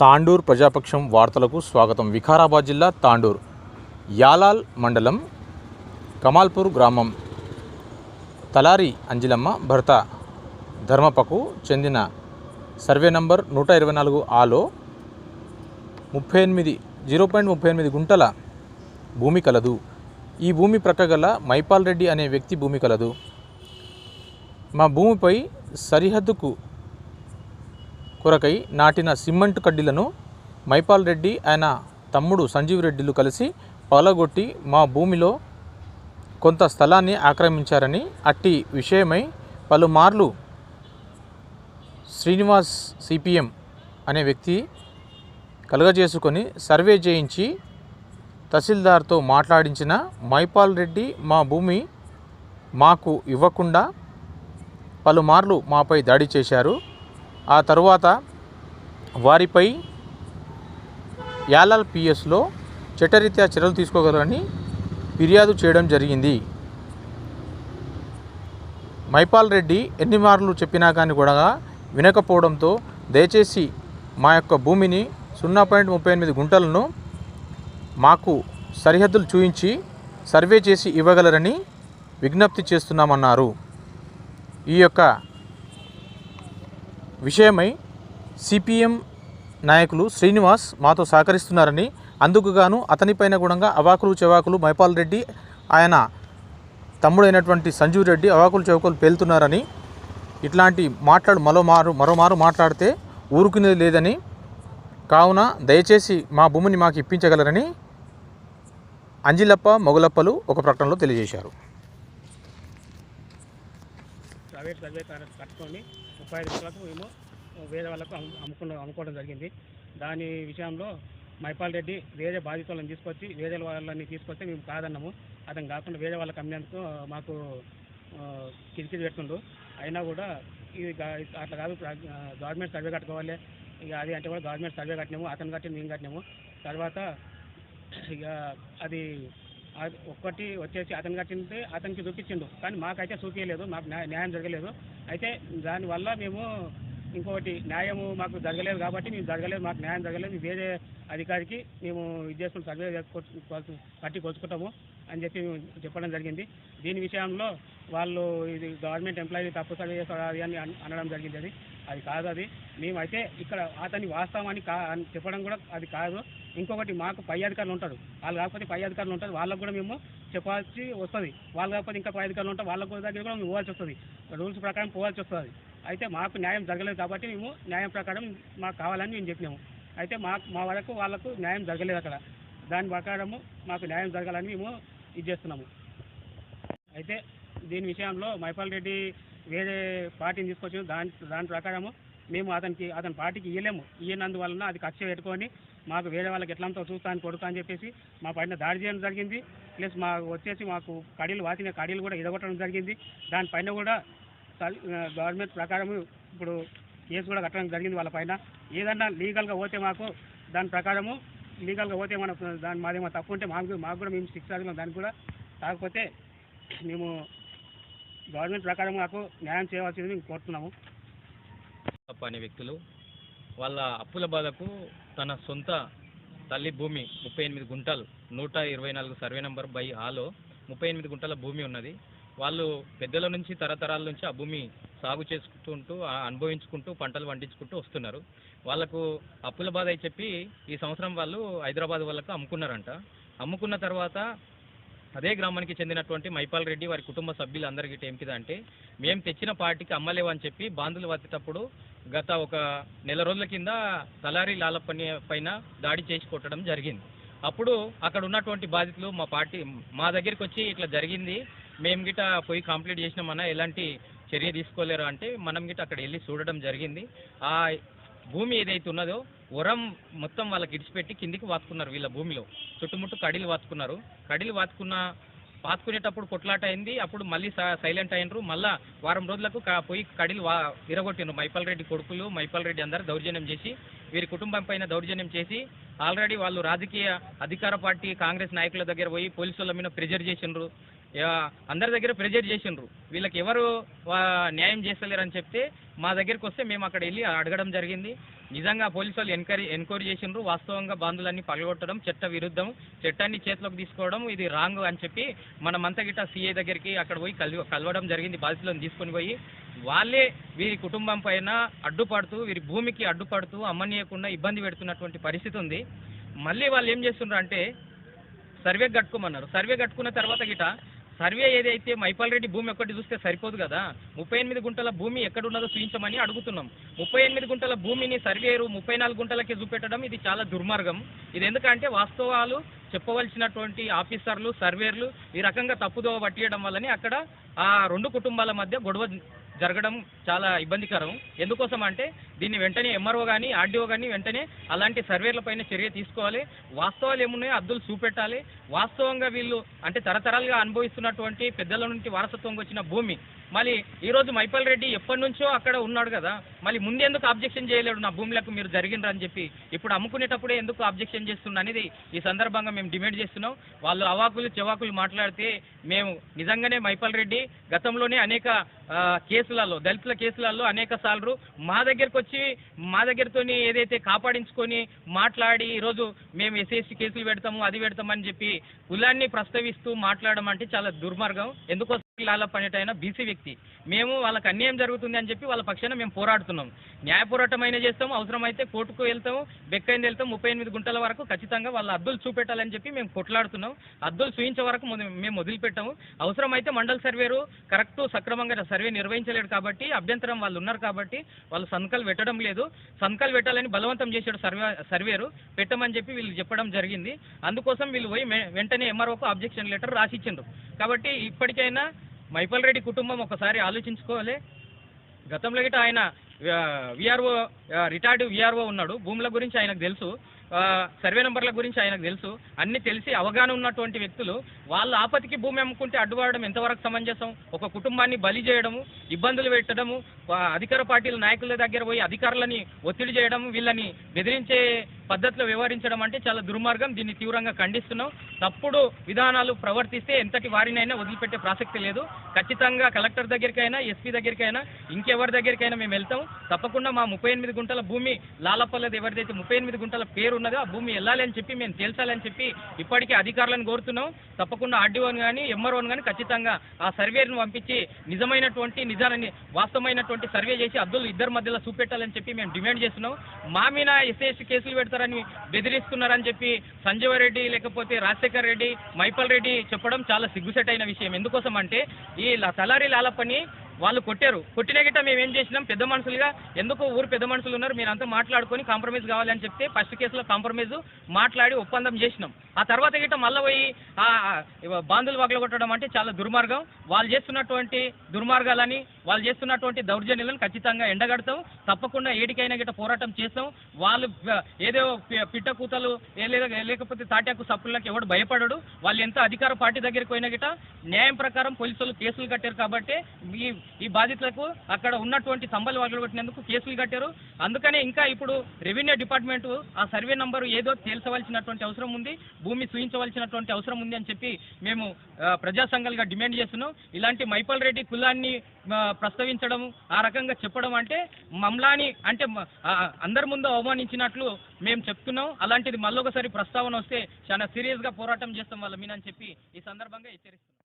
తాండూర్ ప్రజాపక్షం వార్తలకు స్వాగతం. వికారాబాద్ జిల్లా తాండూర్ యాలాల్ మండలం కమాల్పూర్ గ్రామం. తలారి అంజిలమ్మ భర్త ధర్మపకు చెందిన సర్వే నంబర్ నూట ఇరవై నాలుగు ఆలో ముప్పై ఎనిమిది జీరో పాయింట్ ముప్పై ఎనిమిది గుంటల భూమి కలదు. ఈ భూమి ప్రక్కగల మైపాల్ రెడ్డి అనే వ్యక్తి భూమి కలదు. మా భూమిపై సరిహద్దుకు కొరకై నాటిన సిమెంట్ కడ్డీలను మైపాల్ రెడ్డి ఆయన తమ్ముడు సంజీవ్ రెడ్డిలు కలిసి పగలగొట్టి మా భూమిలో కొంత స్థలాన్ని ఆక్రమించారని అట్టి విషయమై పలుమార్లు శ్రీనివాస్ సిపిఎం అనే వ్యక్తి కలుగజేసుకొని సర్వే చేయించి తహసీల్దార్తో మాట్లాడించిన మైపాల్ రెడ్డి మా భూమి మాకు ఇవ్వకుండా పలుమార్లు మాపై దాడి చేశారు. ఆ తరువాత వారిపై ఎల్ఎల్పిఎస్లో చట్టరీత్యా చర్యలు తీసుకోగలరని ఫిర్యాదు చేయడం జరిగింది. మైపాల్ రెడ్డి ఎన్ని మార్లు చెప్పినా కానీ కూడా వినకపోవడంతో దయచేసి మా యొక్క భూమిని సున్నా పాయింట్ ముప్పై ఎనిమిది గుంటలను మాకు సరిహద్దులు చూయించి సర్వే చేసి ఇవ్వగలరని విజ్ఞప్తి చేస్తున్నామన్నారు. ఈ యొక్క విషయమై సిపిఎం నాయకులు శ్రీనివాస్ మాతో సహకరిస్తున్నారని అందుకు గాను అతనిపైన గుణంగా అవాకులు చెవాకులు మైపాల్ రెడ్డి ఆయన తమ్ముడైనటువంటి సంజీవ్ రెడ్డి అవాకులు చెవాకులు పేలుతున్నారని ఇట్లాంటి మాట్లాడు మరోమారు మరోమారు మాట్లాడితే ఊరుకునేది లేదని కావున దయచేసి మా భూమిని మాకు ఇప్పించగలరని అంజిలప్ప మొగులప్పలు ఒక ప్రకటనలో తెలియజేశారు. ప్రైవేట్ సర్వే కట్టుకొని ముప్పై ఐదు లక్షలకు మేము వేరే వాళ్ళకు అమ్ముకున్న అమ్ముకోవడం జరిగింది. దాని విషయంలో మైపాల్ రెడ్డి వేరే బాధితులను తీసుకొచ్చి వేరే వాళ్ళని తీసుకొస్తే మేము కాదన్నాము. అతను కాకుండా వేరే వాళ్ళకి అమ్మేందుకు మాకు కిరికిరి పెడుతుండు. అయినా కూడా ఇది అట్లా కాదు గవర్నమెంట్ సర్వే కట్టుకోవాలి. ఇక అది అంటే కూడా గవర్నమెంట్ సర్వే కట్టినాము అతను కట్టి మేము కట్టినాము. తర్వాత ఇక అది ఒక్కటి వచ్చేసి అతను కట్టింటే అతనికి చూపించిండు. కానీ మాకైతే చూపించలేదు మాకు న్యాయం జరగలేదు. అయితే దానివల్ల మేము ఇంకొకటి న్యాయము మాకు జరగలేదు కాబట్టి మేము జరగలేదు మాకు న్యాయం జరగలేదు. వేరే అధికారికి మేము ఇది చేసుకుని సర్వే కట్టి కొలుచుకుంటాము అని చెప్పి మేము చెప్పడం జరిగింది. దీని విషయంలో వాళ్ళు ఇది గవర్నమెంట్ ఎంప్లాయీ తప్పు సర్వే చేస్తారు అది అని అనడం జరిగింది అది. అది కాదు అది. మేమైతే ఇక్కడ అతని వాస్తవాన్ని కా అని చెప్పడం కూడా అది కాదు. ఇంకొకటి మాకు పై అధికారులు ఉంటారు. వాళ్ళు కాకపోతే పై అధికారులు ఉంటారు. వాళ్ళకు కూడా మేము చెప్పాల్సి వస్తుంది. వాళ్ళు కాకపోతే ఇంకా పై అధికారులు ఉంటారు. వాళ్ళకు కూడా దగ్గర కూడా మేము పోవాల్సి వస్తుంది. రూల్స్ ప్రకారం పోవాల్సి వస్తుంది. అయితే మాకు న్యాయం జరగలేదు కాబట్టి మేము న్యాయం ప్రకారం మాకు కావాలని మేము చెప్పినాము. అయితే మాకు మా వరకు వాళ్ళకు న్యాయం జరగలేదు అక్కడ. దాని ప్రకారము మాకు న్యాయం జరగాలని మేము ఇది చేస్తున్నాము. అయితే దీని విషయంలో మైపాల్ రెడ్డి వేరే పార్టీని తీసుకొచ్చి దాని దాని ప్రకారము మేము అతనికి అతని పార్టీకి ఇవ్వలేము ఇవ్వనందువలన అది కక్ష పెట్టుకొని మాకు వేరే వాళ్ళకి ఎట్లంతా చూస్తాను కొడుకు అని చెప్పేసి మా పైన దాడి చేయడం జరిగింది. ప్లస్ మా వచ్చేసి మాకు కడీలు వాసిన కడీలు కూడా ఇదగొట్టడం జరిగింది. దానిపైన కూడా గవర్నమెంట్ ప్రకారం ఇప్పుడు కేసు కూడా కట్టడం జరిగింది వాళ్ళ పైన. ఏదన్నా లీగల్గా పోతే మాకు దాని ప్రకారము లీగల్గా పోతే మన దాని మాదేమో తప్పు ఉంటే మాకు మాకు కూడా మేము శిక్ష దానికి కూడా కాకపోతే మేము గవర్నమెంట్ ప్రకారం మాకు న్యాయం చేయవలసింది మేము కోరుతున్నాము. అనే వ్యక్తులు వాళ్ళ అప్పుల బాధకు తన సొంత తల్లి భూమి ముప్పై ఎనిమిది గుంటలు నూట ఇరవై నాలుగు సర్వే నంబర్ బై ఆలో ముప్పై ఎనిమిది గుంటల భూమి ఉన్నది. వాళ్ళు పెద్దల నుంచి తరతరాల నుంచి ఆ భూమి సాగు చేసుకుంటూ ఆ అనుభవించుకుంటూ పంటలు పండించుకుంటూ వస్తున్నారు. వాళ్ళకు అప్పుల బాధ అని చెప్పి ఈ సంవత్సరం వాళ్ళు హైదరాబాద్ వాళ్ళకు అమ్ముకున్నారంట. అమ్ముకున్న తర్వాత అదే గ్రామానికి చెందినటువంటి మైపాల్ రెడ్డి వారి కుటుంబ సభ్యులందరికీ ఏంటిది అంటే మేము తెచ్చిన పార్టీకి అమ్మలేవు అని చెప్పి బాంధులు వచ్చేటప్పుడు గత ఒక నెల రోజుల కింద తలారి లాలప్పని పైన దాడి చేసి కొట్టడం జరిగింది. అప్పుడు అక్కడ ఉన్నటువంటి బాధితులు మా పార్టీ మా దగ్గరికి వచ్చి ఇట్లా జరిగింది మేము గిట పోయి కంప్లీట్ చేసినామన్నా ఎలాంటి చర్య తీసుకోలేరు అంటే మనం గిట అక్కడ వెళ్ళి చూడడం జరిగింది. ఆ భూమి ఏదైతే ఉన్నదో ఉరం మొత్తం వాళ్ళకి ఇడిచిపెట్టి కిందికి వాతుకున్నారు వీళ్ళ భూమిలో. చుట్టుముట్టు కడీలు వాతుకున్నారు. కడీలు వాతుకున్న పాతుకునేటప్పుడు కొట్లాట అయింది. అప్పుడు మళ్ళీ సైలెంట్ అయినరు. మళ్ళా వారం రోజులకు పోయి కడీలు వా విరగొట్టిండ్రు. మైపాల్ రెడ్డి కొడుకులు మైపాల్ రెడ్డి అందరు దౌర్జన్యం చేసి వీరి కుటుంబం పైన దౌర్జన్యం చేసి ఆల్రెడీ వాళ్ళు రాజకీయ అధికార పార్టీ కాంగ్రెస్ నాయకుల దగ్గర పోయి పోలీసుల మీద ప్రెజర్ చేసిండ్రు. అందరి దగ్గర ప్రెజర్ చేసిండ్రు. వీళ్ళకి ఎవరు న్యాయం న్యాయం చేస్తలేరని చెప్తే మా దగ్గరికి వస్తే మేము అక్కడ వెళ్ళి అడగడం జరిగింది. నిజంగా పోలీసు వాళ్ళు ఎన్క్వైరీ ఎంక్వైరీ చేసిండ్రు. వాస్తవంగా బాంధులన్నీ పగలగొట్టడం చట్ట విరుద్ధం చట్టాన్ని చేతిలోకి తీసుకోవడం ఇది రాంగ్ అని చెప్పి మనమంతా గిట్ట సీఏ దగ్గరికి అక్కడ పోయి కలి కలవడం జరిగింది. బాధితులను తీసుకొని పోయి వాళ్ళే వీరి కుటుంబం పైన అడ్డుపడుతూ వీరి భూమికి అడ్డుపడుతూ అమ్మనీయకుండా ఇబ్బంది పెడుతున్నటువంటి పరిస్థితి ఉంది. మళ్ళీ వాళ్ళు ఏం చేస్తున్నారు అంటే సర్వే కట్టుకోమన్నారు. సర్వే కట్టుకున్న తర్వాత గిట సర్వే ఏదైతే మైపాల్ రెడ్డి భూమి ఒక్కటి చూస్తే సరిపోదు కదా? ముప్పై ఎనిమిది గుంటల భూమి ఎక్కడున్నదో చూపించమని అడుగుతున్నాం. ముప్పై ఎనిమిది గుంటల భూమిని సర్వేరు ముప్పై నాలుగు గుంటలకి చూపెట్టడం ఇది చాలా దుర్మార్గం. ఇది ఎందుకంటే వాస్తవాలు చెప్పవలసినటువంటి ఆఫీసర్లు సర్వేర్లు ఈ రకంగా తప్పుదోవ పట్టియడం వల్లనే అక్కడ ఆ రెండు కుటుంబాల మధ్య గొడవ జరగడం చాలా ఇబ్బందికరం. ఎందుకోసం అంటే దీన్ని వెంటనే ఎంఆర్ఓ కానీ ఆర్డీఓ కానీ వెంటనే అలాంటి సర్వేలపైన చర్య తీసుకోవాలి. వాస్తవాలు ఏమున్నాయో అద్దులు చూపెట్టాలి. వాస్తవంగా వీళ్ళు అంటే తరతరాలుగా అనుభవిస్తున్నటువంటి పెద్దల నుండి వారసత్వంగా వచ్చిన భూమి. మళ్ళీ ఈరోజు మైపల్ రెడ్డి ఎప్పటి నుంచో అక్కడ ఉన్నాడు కదా. మళ్ళీ ముందెందుకు అబ్జెక్షన్ చేయలేడు? నా భూములకు మీరు జరిగినరు అని చెప్పి ఇప్పుడు అమ్ముకునేటప్పుడే ఎందుకు అబ్జెక్షన్ చేస్తున్నా అనేది ఈ సందర్భంగా మేము డిమాండ్ చేస్తున్నాం. వాళ్ళు అవాకులు చెవాకులు మాట్లాడితే మేము నిజంగానే మైపల్ రెడ్డి గతంలోనే అనేక కేసులలో దళితుల కేసులలో అనేక సార్లు మా దగ్గరకు వచ్చి మా దగ్గరతోని ఏదైతే కాపాడించుకొని మాట్లాడి ఈరోజు మేము ఎస్ఎస్సి కేసులు పెడతాము అది పెడతామని చెప్పి కులాన్ని ప్రస్తావిస్తూ మాట్లాడడం అంటే చాలా దుర్మార్గం. ఎందుకోసం లాల పనేటైనా బీసీ వ్యక్తి. మేము వాళ్ళకి అన్యాయం జరుగుతుంది అని చెప్పి వాళ్ళ పక్షాన మేము పోరాడుతున్నాం. న్యాయ పోరాటం అయినా చేస్తాం అవసరమైతే కోర్టుకు వెళ్తాము బెక్కైంది వెళ్తాం ముప్పై ఎనిమిది గుంటల వరకు ఖచ్చితంగా వాళ్ళ అద్దులు చూపెట్టాలని చెప్పి మేము కొట్లాడుతున్నాం. అద్దులు చూయించే వరకు మేము వదిలిపెట్టాము అవసరమైతే మండల సర్వేరు కరెక్ట్ సక్రమంగా సర్వే నిర్వహించలేడు కాబట్టి అభ్యంతరం వాళ్ళు ఉన్నారు కాబట్టి వాళ్ళు సంతకాలు పెట్టడం లేదు. సంతకాలు పెట్టాలని బలవంతం చేశాడు సర్వే సర్వేరు పెట్టమని చెప్పి వీళ్ళు చెప్పడం జరిగింది. అందుకోసం వీళ్ళు పోయి వెంటనే ఎంఆర్ఓకు అబ్జెక్షన్ లెటర్ రాసిచ్చిండ్రు. కాబట్టి ఇప్పటికైనా మైపల్ రెడ్డి కుటుంబం ఒకసారి ఆలోచించుకోవాలి. గతంలో గిట ఆయన విఆర్ఓ రిటైర్డ్ విఆర్ఓ ఉన్నాడు. భూముల గురించి ఆయనకు తెలుసు. ఆ, సర్వే నెంబర్ల గురించి ఆయనకు తెలుసు. అన్ని తెలిసి అవగాహన ఉన్నటువంటి వ్యక్తులు వాళ్ళ ఆపతికి భూమి అమ్ముకుంటే అడ్డుపడడం ఎంతవరకు సమంజసం? ఒక కుటుంబాన్ని బలి చేయడము ఇబ్బందులు పెట్టడము అధికార పార్టీల నాయకుల దగ్గర పోయి అధికారులని ఒత్తిడి చేయడం వీళ్ళని బెదిరించే పద్ధతిలో వ్యవహరించడం అంటే చాలా దుర్మార్గం. దీన్ని తీవ్రంగా ఖండిస్తున్నాం. తప్పుడు విధానాలు ప్రవర్తిస్తే ఎంతటి వారినైనా వదిలిపెట్టే ప్రసక్తి లేదు. ఖచ్చితంగా కలెక్టర్ దగ్గరికైనా ఎస్పీ దగ్గరికైనా ఇంకెవరి దగ్గరికైనా మేము వెళ్తాం. తప్పకుండా మా ముప్పై ఎనిమిది గుంటల భూమి లాలపల్లది ఎవరిదైతే ముప్పై ఎనిమిది గుంటల పేరు ఉన్నదో ఆ భూమి వెళ్ళాలి అని చెప్పి మేము తేల్చాలని చెప్పి ఇప్పటికే అధికారులను కోరుతున్నాం. తప్పకుండా ఆర్డీఓని కానీ ఎంఆర్ఓని కానీ ఖచ్చితంగా ఆ సర్వేను పంపించి నిజమైనటువంటి నిజాన్ని వాస్తవమైనటువంటి సర్వే చేసి అబ్దుల్ ఇద్దరి మధ్యలో చూపెట్టాలని చెప్పి మేము డిమాండ్ చేస్తున్నాం. మా మీద ఎస్ఏఎస్సీ కేసులు చేస్తారని బెదిరిస్తున్నారని చెప్పి సంజీవ రెడ్డి లేకపోతే రాజశేఖర్ రెడ్డి మైపల్ రెడ్డి చెప్పడం చాలా సిగ్గుసెట్ అయిన విషయం. ఎందుకోసం అంటే ఈ తలారి లాలప్పని వాళ్ళు కొట్టారు. కొట్టిన గిట్ట మేము ఏం చేసినాం? పెద్ద మనుషులుగా ఎందుకు ఊరు పెద్ద మనుషులు ఉన్నారు? మీరంతా మాట్లాడుకొని కాంప్రమైజ్ కావాలని చెప్తే ఫస్ట్ కేసులో కాంప్రమైజ్ మాట్లాడి ఒప్పందం చేసినాం. ఆ తర్వాత గిట్ట మళ్ళీ పోయి బాంధులు వగల కొట్టడం అంటే చాలా దుర్మార్గం. వాళ్ళు చేస్తున్నటువంటి దుర్మార్గాలని వాళ్ళు చేస్తున్నటువంటి దౌర్జన్యాలను ఖచ్చితంగా ఎండగడతాం. తప్పకుండా ఏడికైనా గిట్ట పోరాటం చేస్తాం. వాళ్ళు ఏదో పిట్ట కూతలు లేకపోతే తాటాకు సప్పులకు ఎవడు భయపడడు. వాళ్ళు ఎంత అధికార పార్టీ దగ్గరికి పోయినా గిట్ట న్యాయం ప్రకారం పోలీసులు కేసులు కట్టారు కాబట్టి ఈ ఈ బాధితులకు అక్కడ ఉన్నటువంటి సంబలు వగలు కొట్టినందుకు కేసులు కట్టారు. అందుకనే ఇంకా ఇప్పుడు రెవెన్యూ డిపార్ట్మెంట్ ఆ సర్వే నంబరు ఏదో తేల్చవలసినటువంటి అవసరం ఉంది భూమి సూచించవలసినటువంటి అవసరం ఉంది అని చెప్పి మేము ఆ, ప్రజా సంఘాలుగా డిమాండ్ చేస్తున్నాం. ఇలాంటి మైపల్ రెడ్డి కులాన్ని ప్రస్తావించడం ఆ రకంగా చెప్పడం అంటే మమ్లాని అంటే అందరి ముందు అవమానించినట్లు మేము చెప్తున్నాం. అలాంటిది మళ్ళొకసారి ప్రస్తావన వస్తే చాలా సీరియస్గా పోరాటం చేస్తాం వాళ్ళ మీద అని చెప్పి ఈ సందర్భంగా హెచ్చరిస్తున్నాం.